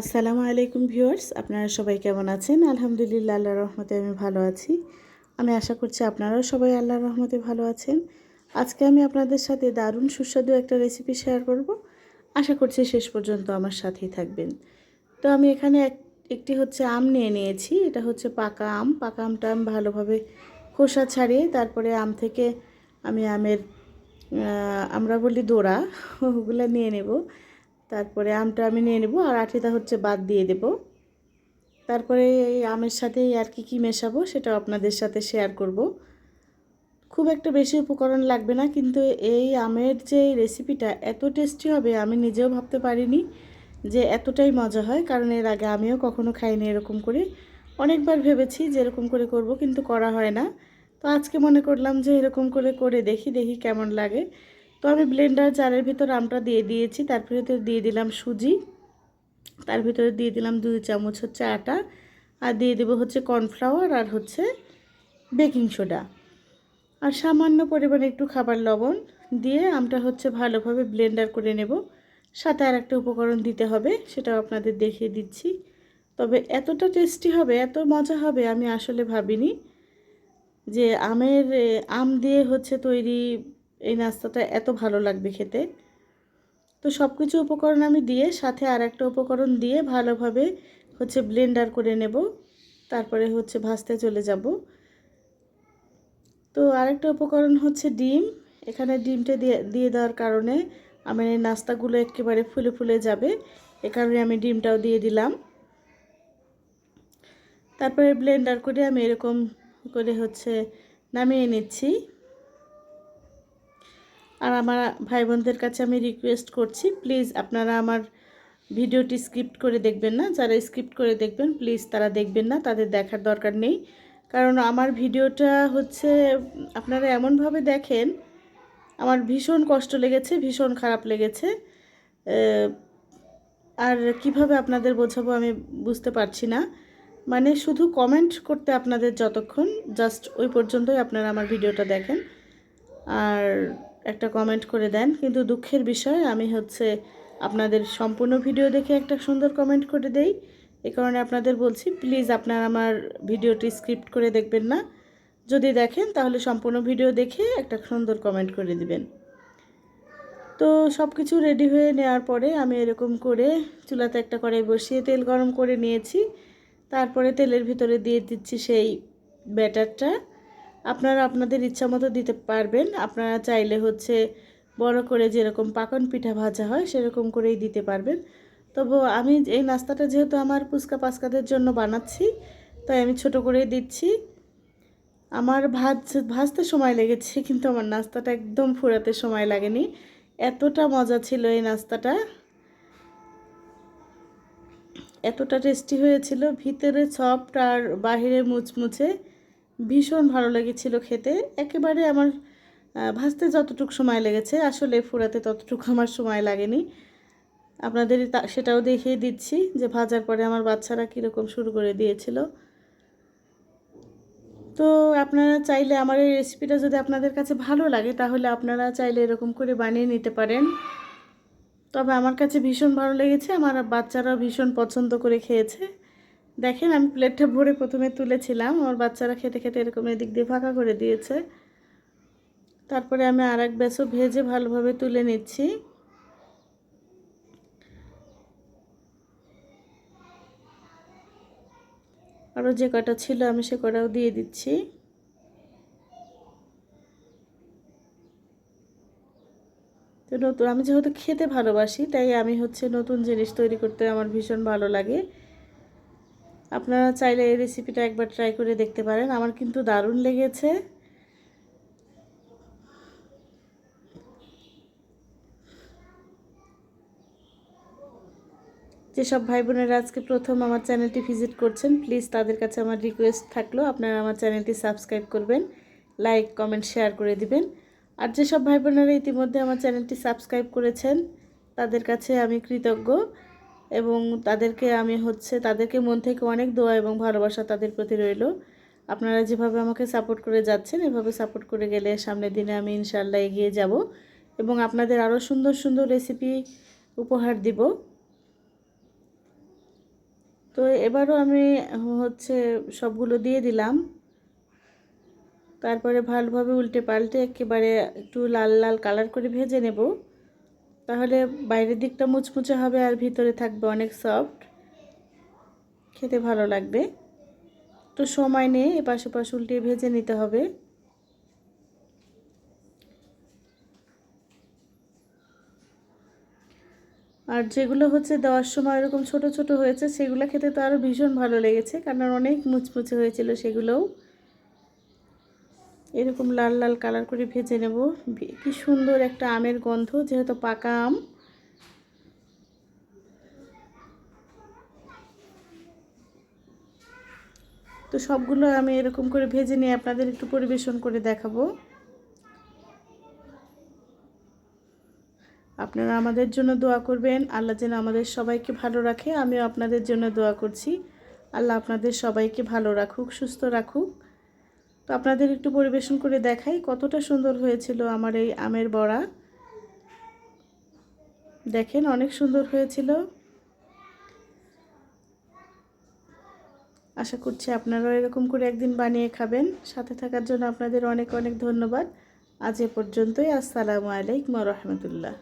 আসসালামু আলাইকুম ভিউয়ার্স, আপনারা সবাই কেমন আছেন? আলহামদুলিল্লাহ আল্লাহ রহমতে আমি ভালো আছি। আমি আশা করছি আপনারাও সবাই আল্লাহর রহমতে ভালো আছেন। আজকে আমি আপনাদের সাথে দারুণ সুস্বাদু একটা রেসিপি শেয়ার করব। আশা করছি শেষ পর্যন্ত আমার সাথেই থাকবেন। তো আমি এখানে এক, একটি হচ্ছে আম নিয়ে নিয়েছি। এটা হচ্ছে পাকা আম। পাকা আমটা আমি ভালোভাবে খোসা ছাড়িয়ে তারপরে আম থেকে আমি আমের আমরা বলি দোড়া, ওগুলো নিয়ে নেব। তারপরে আমটা আমি নিয়ে নেব আর আঠিটা হচ্ছে বাদ দিয়ে দেব। তারপরে এই আমের সাথে আর কি কী মেশাবো সেটা আপনাদের সাথে শেয়ার করব। খুব একটা বেশি উপকরণ লাগবে না, কিন্তু এই আমের যে রেসিপিটা এত টেস্টি হবে আমি নিজেও ভাবতে পারিনি যে এতটাই মজা হয়, কারণ এর আগে আমিও কখনো খাইনি এরকম করে। অনেকবার ভেবেছি যে এরকম করে করব, কিন্তু করা হয় না। তো আজকে মনে করলাম যে এরকম করে করে দেখি দেখি কেমন লাগে। তো আমি ব্লেন্ডার জারের ভিতর আমটা দিয়ে দিয়েছি, তার ভিতরে দিয়ে দিলাম সুজি, তার ভিতরে দিয়ে দিলাম দুই চামচ হচ্ছে আটা, আর দিয়ে দেবো হচ্ছে কর্নফ্লাওয়ার আর হচ্ছে বেকিং সোডা আর সামান্য পরিমাণে একটু খাবার লবণ দিয়ে আমটা হচ্ছে ভালোভাবে ব্লেন্ডার করে নেব। সাথে আর একটা উপকরণ দিতে হবে, সেটাও আপনাদের দেখিয়ে দিচ্ছি। তবে এতটা টেস্টি হবে, এত মজা হবে আমি আসলে ভাবিনি যে আমের, আম দিয়ে হচ্ছে তৈরি এই নাস্তাটা এত ভালো লাগবে খেতে। তো সব কিছু উপকরণ আমি দিয়ে, সাথে আর একটা উপকরণ দিয়ে ভালোভাবে হচ্ছে ব্লেন্ডার করে নেব। তারপরে হচ্ছে ভাজতে চলে যাব। তো আরেকটা উপকরণ হচ্ছে ডিম। এখানে ডিমটা দিয়ে দিয়ে দেওয়ার কারণে আমার এই নাস্তাগুলো একেবারে ফুলে ফুলে যাবে। এ কারণে আমি ডিমটাও দিয়ে দিলাম। তারপরে ব্লেন্ডার করে আমি এরকম করে হচ্ছে নামিয়ে নিচ্ছি। আর আমার ভাই বোনদের কাছে আমি রিকোয়েস্ট করছি প্লিজ আপনারা আমার ভিডিওটি স্ক্রিপ্ট করে দেখবেন না। যারা স্ক্রিপ্ট করে দেখবেন প্লিজ তারা দেখবেন না, তাদের দেখার দরকার নেই। কারণ আমার ভিডিওটা হচ্ছে, আপনারা এমনভাবে দেখেন, আমার ভীষণ কষ্ট লেগেছে, ভীষণ খারাপ লেগেছে। আর কীভাবে আপনাদের বোঝাবো আমি বুঝতে পারছি না। মানে শুধু কমেন্ট করতে আপনাদের যতক্ষণ জাস্ট ওই পর্যন্তই আপনারা আমার ভিডিওটা দেখেন। আর একটা কমেন্ট করে দেন। কিন্তু দুঃখের বিষয়, আমি হচ্ছে আপনাদের সম্পূর্ণ ভিডিও দেখে একটা সুন্দর কমেন্ট করে দেই। এ কারণে আপনাদের বলছি প্লিজ আপনারা আমার ভিডিওটি স্ক্রিপ্ট করে দেখবেন না। যদি দেখেন, তাহলে সম্পূর্ণ ভিডিও দেখে একটা সুন্দর কমেন্ট করে দিবেন। তো সব কিছু রেডি হয়ে নেওয়ার পরে আমি এরকম করে চুলাতে একটা কড়াই বসিয়ে তেল গরম করে নিয়েছি। তারপরে তেলের ভিতরে দিয়ে দিচ্ছি সেই ব্যাটারটা আপনারা আপনাদের ইচ্ছা মতো দিতে পারবেন। আপনারা চাইলে হচ্ছে বড় করে যেরকম পাকন পিঠা ভাজা হয়, সেরকম করেই দিতে পারবেন। তবু আমি এই নাস্তাটা যেহেতু আমার পুচকা পাস্কাদের জন্য বানাচ্ছি, তাই আমি ছোট করেই দিচ্ছি। আমার ভাজ, ভাজতে সময় লেগেছে, কিন্তু আমার নাস্তাটা একদম ফুরাতে সময় লাগেনি। এতটা মজা ছিল এই নাস্তাটা। এতটা টেস্টি হয়েছিল, ভিতরে সফট আর বাহিরে মুচমুচে। ভীষণ ভালো লেগেছিল খেতে। একেবারে আমার ভাজতে যতটুকু সময় লেগেছে, আসলে ফুরাতে ততটুকু আমার সময় লাগেনি। আপনাদের সেটাও দেখিয়ে দিচ্ছি যে ভাজার পরে আমার বাচ্চারা কীরকম শুরু করে দিয়েছিল। তো আপনারা চাইলে আমার এই রেসিপিটা যদি আপনাদের কাছে ভালো লাগে, তাহলে আপনারা চাইলে এরকম করে বানিয়ে নিতে পারেন। তবে আমার কাছে ভীষণ ভালো লেগেছে, আমার বাচ্চারাও ভীষণ পছন্দ করে খেয়েছে। দেখেন, আমি প্লেটটা ভরে প্রথমে তুলেছিলাম। আমার বাচ্চারা খেতে খেতে এরকম এদিক দিয়ে ফাঁকা করে দিয়েছে। তারপরে আমি আর এক বেসও ভেজে ভালোভাবে তুলে নিচ্ছি। আরও যে কটা ছিল আমি সে কটাও দিয়ে দিচ্ছি। তো নতুন, আমি যেহেতু খেতে ভালোবাসি, তাই আমি হচ্ছে নতুন জিনিস তৈরি করতে আমার ভীষণ ভালো লাগে। আপনারা চাইলে এই রেসিপিটা একবার ট্রাই করে দেখতে পারেন। আমার কিন্তু দারুণ লেগেছে। যেসব ভাই বোনেরা আজকে প্রথম আমার চ্যানেলটি ভিজিট করছেন প্লিজ তাদের কাছে আমার রিকোয়েস্ট থাকল, আপনারা আমার চ্যানেলটি সাবস্ক্রাইব করবেন লাইক কমেন্ট শেয়ার করে দিবেন। আর যেসব ভাই বোনেরা ইতিমধ্যে আমার চ্যানেলটি সাবস্ক্রাইব করেছেন, তাদের কাছে আমি কৃতজ্ঞ। এবং তাদেরকে আমি হচ্ছে, তাদেরকে মন থেকে অনেক দোয়া এবং ভালোবাসা তাদের প্রতি রইল। আপনারা যেভাবে আমাকে সাপোর্ট করে যাচ্ছেন, এভাবে সাপোর্ট করে গেলে সামনের দিনে আমি ইনশাল্লাহ এগিয়ে যাব এবং আপনাদের আরও সুন্দর সুন্দর রেসিপি উপহার দিব। তো এবারও আমি হচ্ছে সবগুলো দিয়ে দিলাম। তারপরে ভালোভাবে উল্টে পাল্টে একেবারে একটু লাল লাল কালার করে ভেজে নেব। তাহলে বাইরের দিকটা মুচমুচে হবে আর ভিতরে থাকবে অনেক সফট খেতে ভালো লাগবে। তো সময় নিয়ে এপাশ ওপাশ উল্টে ভেজে নিতে হবে। আর যেগুলো হচ্ছে দেওয়ার সময় এরকম ছোট ছোট হয়েছে, সেগুলো খেতে তো আরও ভীষণ ভালো লেগেছে, কারণ অনেক মুচমুচে হয়েছিল সেগুলোও। এরকম লাল লাল কালার করে ভেজে নেব। কি সুন্দর একটা আমের গন্ধ, যেহেতু পাকা আম। তো সবগুলো আমি এরকম করে ভেজে নিয়ে আপনাদের একটু পরিবেশন করে দেখাবো। আপনারা আমাদের জন্য দোয়া করবেন। আল্লাহ যেন আমাদের সবাইকে ভালো রাখে। আমিও আপনাদের জন্য দোয়া করছি। আল্লাহ আপনাদের সবাইকে ভালো রাখুক, সুস্থ রাখুক। তো আপনাদের একটু পরিবেশন করে দেখাই কতটা সুন্দর হয়েছিল আমার এই আমের বড়া। দেখেন অনেক সুন্দর হয়েছিল। আশা করছি আপনারাও এরকম করে একদিন বানিয়ে খাবেন। সাথে থাকার জন্য আপনাদের অনেক অনেক ধন্যবাদ। আজ এ পর্যন্তই। আসসালামু আলাইকুম রহমতুল্লাহ।